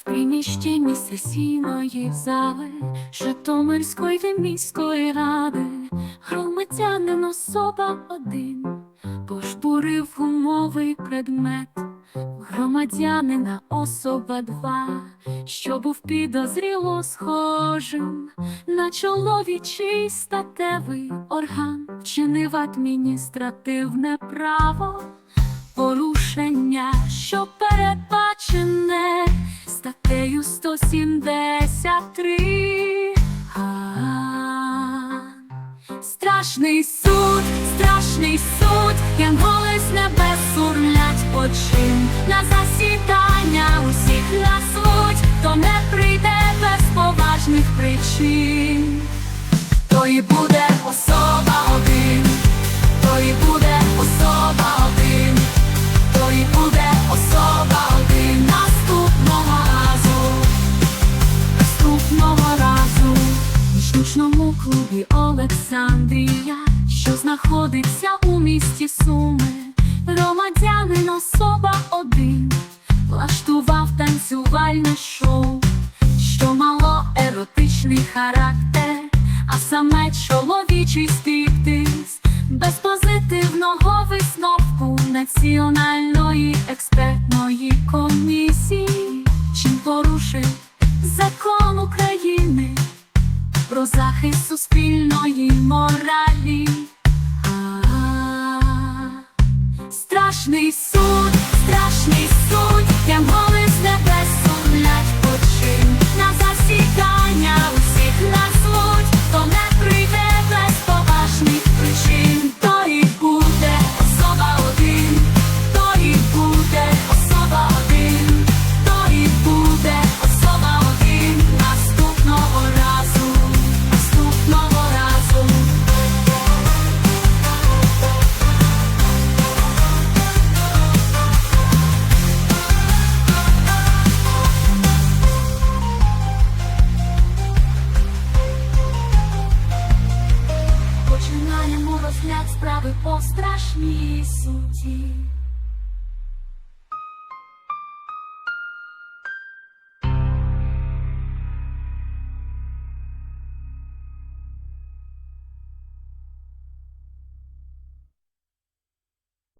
в приміщенні сесійної зали Житомирської міської ради, громадянин особа один, пожбурив гумовий предмет, громадянина особа два, що був підозріло схожим. На чоловічий статевий орган, вчинив адміністративне право. Порушення, що передбачене 173. А, Страшний суд, страшний суд, янголи з небес сурлять почин. На засідання усіх назвуть, то не прийде без поважних причин, то і буде особа штучному Олександрія, що знаходиться у місті Суми, громадянин особа один, влаштував танцювальне шоу, що мало еротичний характер, а саме чоловічий стриптиз. Без позитивного висновку Національної експертної комісії, чим порушив закон України про захист суспільної моралі. А, Страшний суд, страшний суд, розгляд справи по страшній суті.